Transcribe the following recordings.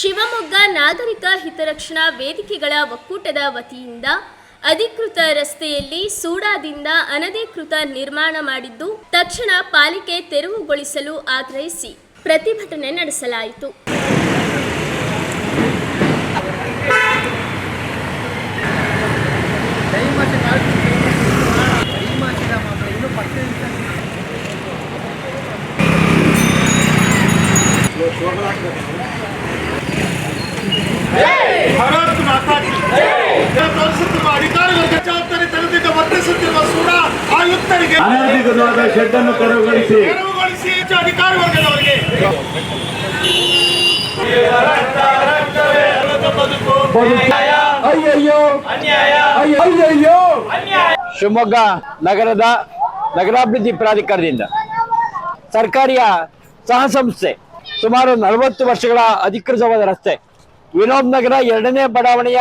ಶಿವಮೊಗ್ಗ ನಾಗರಿಕ ಹಿತರಕ್ಷಣಾ ವೇದಿಕೆಗಳ ಒಕ್ಕೂಟದ ವತಿಯಿಂದ ಅಧಿಕೃತ ರಸ್ತೆಯಲ್ಲಿ ಸೂಡಾದಿಂದ ಅನಧಿಕೃತ ನಿರ್ಮಾಣ ಮಾಡಿದ್ದು, ತಕ್ಷಣ ಪಾಲಿಕೆ ತೆರವುಗೊಳಿಸಲು ಆಗ್ರಹಿಸಿ ಪ್ರತಿಭಟನೆ ನಡೆಸಲಾಯಿತು. ಅನಧಿಕೃತವಾದ ಶೆಡ್ ಅನ್ನು ತೆರವುಗೊಳಿಸಿ ಅಧಿಕಾರಿ ವರ್ಗದವರಿಗೆ. ಶಿವಮೊಗ್ಗ ನಗರದ ನಗರಾಭಿವೃದ್ಧಿ ಪ್ರಾಧಿಕಾರದಿಂದ ಸರ್ಕಾರಿಯ ಸಹ ಸಂಸ್ಥೆ ಸುಮಾರು ನಲವತ್ತು ವರ್ಷಗಳ ಅಧಿಕೃತವಾದ ರಸ್ತೆ ವಿನೋದ್ ನಗರ ಎರಡನೇ ಬಡಾವಣೆಯ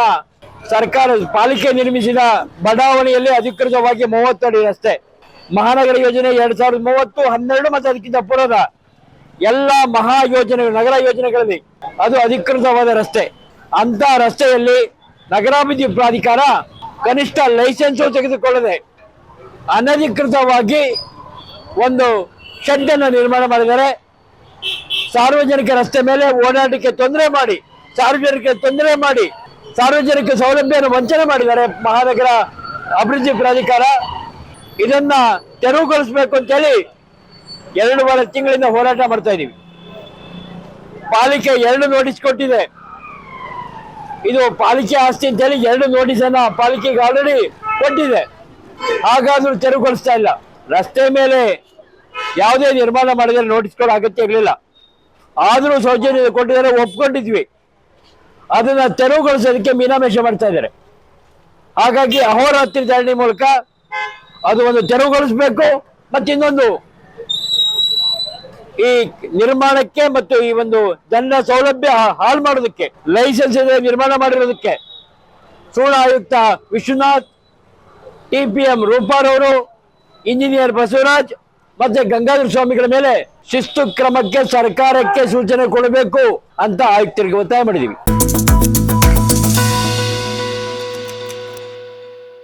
ಸರ್ಕಾರ ಪಾಲಿಕೆ ನಿರ್ಮಿಸಿದ ಬಡಾವಣೆಯಲ್ಲಿ ಅಧಿಕೃತವಾಗಿ ಮೂವತ್ತಡಿ ಅಡಿ ರಸ್ತೆ ಮಹಾನಗರ ಯೋಜನೆ ಎರಡ್ ಸಾವಿರದ ಮೂವತ್ತು ಹನ್ನೆರಡು ಮತ್ತು ಅದಕ್ಕಿಂತ ಪೂರ್ವದ ಎಲ್ಲ ಮಹಾ ಯೋಜನೆಗಳು, ನಗರ ಯೋಜನೆಗಳಲ್ಲಿ ಅದು ಅಧಿಕೃತವಾದ ರಸ್ತೆ. ಅಂತ ರಸ್ತೆಯಲ್ಲಿ ನಗರಾಭಿವೃದ್ಧಿ ಪ್ರಾಧಿಕಾರ ಕನಿಷ್ಠ ಲೈಸೆನ್ಸ್ ತೆಗೆದುಕೊಳ್ಳದೆ ಅನಧಿಕೃತವಾಗಿ ಒಂದು ಶೆಡ್ ಅನ್ನು ನಿರ್ಮಾಣ ಮಾಡಿದರೆ ಸಾರ್ವಜನಿಕ ರಸ್ತೆ ಮೇಲೆ ಓಡಾಟಕ್ಕೆ ತೊಂದರೆ ಮಾಡಿ ಸಾರ್ವಜನಿಕ ತೊಂದರೆ ಮಾಡಿ, ಸಾರ್ವಜನಿಕ ಸೌಲಭ್ಯವನ್ನು ವಂಚನೆ ಮಾಡಿದ್ದಾರೆ ಮಹಾನಗರ ಅಭಿವೃದ್ಧಿ ಪ್ರಾಧಿಕಾರ. ಇದನ್ನ ತೆರವುಗೊಳಿಸಬೇಕು ಅಂತೇಳಿ ವಾರ ತಿಂಗಳಿಂದ ಹೋರಾಟ ಮಾಡ್ತಾ ಇದೀವಿ. ಪಾಲಿಕೆ ಎರಡು ನೋಟಿಸ್ ಕೊಟ್ಟಿದೆ. ಇದು ಪಾಲಿಕೆ ಆಸ್ತಿ ಅಂತೇಳಿ ಎರಡು ನೋಟಿಸ್ ಅನ್ನ ಪಾಲಿಕೆಗೆ ಆಲ್ರೆಡಿ ಕೊಟ್ಟಿದೆ. ಹಾಗಾದ್ರೂ ತೆರವುಗೊಳಿಸ್ತಾ ಇಲ್ಲ. ರಸ್ತೆ ಮೇಲೆ ಯಾವುದೇ ನಿರ್ಮಾಣ ಮಾಡಿದರೆ ನೋಟಿಸ್ ಕೊಡೋ ಅಗತ್ಯ ಇರಲಿಲ್ಲ. ಆದರೂ ಸೌಜನ್ಯ ಕೊಟ್ಟಿದ್ದಾರೆ, ಒಪ್ಕೊಂಡಿದ್ವಿ. ಅದನ್ನ ತೆರವುಗೊಳಿಸೋದಕ್ಕೆ ಮೀನಾಮೇಷ ಮಾಡ್ತಾ ಇದ್ದಾರೆ. ಹಾಗಾಗಿ ಅಹೋರಾತ್ರಿ ಧರಣಿ ಮೂಲಕ ಅದು ಒಂದು ತೆರವುಗೊಳಿಸಬೇಕು ಮತ್ತೆ ಇನ್ನೊಂದು, ಈ ನಿರ್ಮಾಣಕ್ಕೆ ಮತ್ತು ಈ ಒಂದು ಜನರ ಸೌಲಭ್ಯ ಹಾಳು ಮಾಡೋದಕ್ಕೆ ಲೈಸೆನ್ಸ್ ಇದೆ ನಿರ್ಮಾಣ ಮಾಡಿರೋದಕ್ಕೆ ಸೂಳ ಆಯುಕ್ತ ವಿಶ್ವನಾಥ್ ಟಿ ಪಿ ಎಂ ರೂಪಾರವರು ಇಂಜಿನಿಯರ್ ಬಸವರಾಜ್, ಮತ್ತೆ ಗಂಗಾಧರ ಸ್ವಾಮಿಗಳ ಮೇಲೆ ಶಿಸ್ತು ಕ್ರಮಕ್ಕೆ ಸರ್ಕಾರಕ್ಕೆ ಸೂಚನೆ ಕೊಡಬೇಕು ಅಂತ ಆಯುಕ್ತರಿಗೆ ಒತ್ತಾಯ ಮಾಡಿದೀವಿ.